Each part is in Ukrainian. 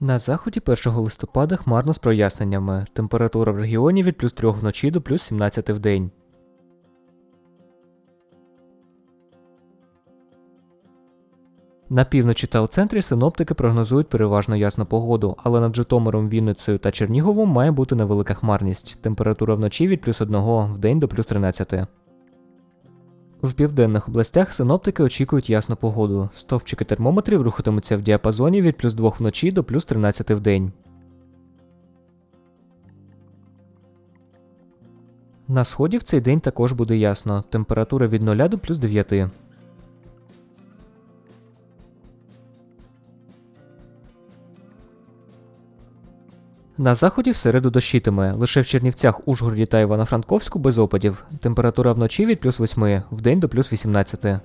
На заході 1 листопада хмарно з проясненнями. Температура в регіоні від плюс 3 вночі до плюс 17 в день. На півночі та у центрі синоптики прогнозують переважно ясну погоду, але над Житомиром, Вінницею та Черніговом має бути невелика хмарність. Температура вночі від плюс 1 в день до плюс 13. В південних областях синоптики очікують ясну погоду. Стовпчики термометрів рухатимуться в діапазоні від плюс 2 вночі до плюс 13 в день. На сході в цей день також буде ясно. Температура від 0 до плюс 9. На заході в середу дощитиме. Лише в Чернівцях, Ужгороді та Івано-Франковську без опадів. Температура вночі від плюс 8, вдень до плюс 18.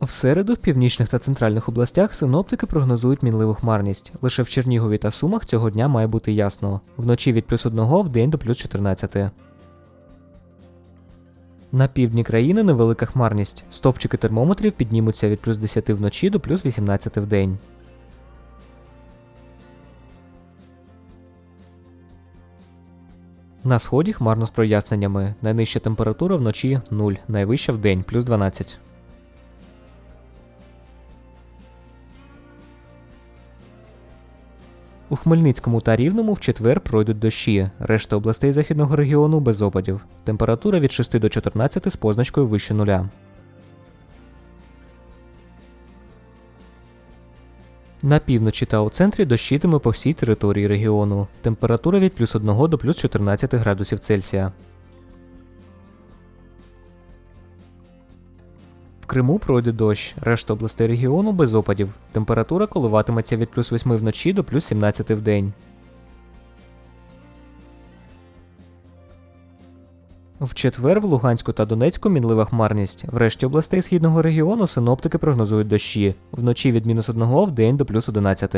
В середу в північних та центральних областях синоптики прогнозують мінливу хмарність. Лише в Чернігові та Сумах цього дня має бути ясно. Вночі від плюс 1 в день до плюс 14. На півдні країни невелика хмарність. Стопчики термометрів піднімуться від плюс 10 вночі до плюс 18 в На сході хмарно з проясненнями. Найнижча температура вночі 0, найвища в день плюс 12. У Хмельницькому та Рівному в четвер пройдуть дощі. Решта областей західного регіону без опадів. Температура від 6 до 14 з позначкою вище нуля. На півночі та у центрі дощитиме по всій території регіону. Температура від плюс 1 до плюс 14 градусів Цельсія. В Криму пройде дощ, решта областей регіону без опадів. Температура коливатиметься від плюс 8 вночі до плюс 17 в день. В четвер в Луганську та Донецьку мінлива хмарність. В решті областей східного регіону синоптики прогнозують дощі. Вночі від мінус 1 в день до плюс 11.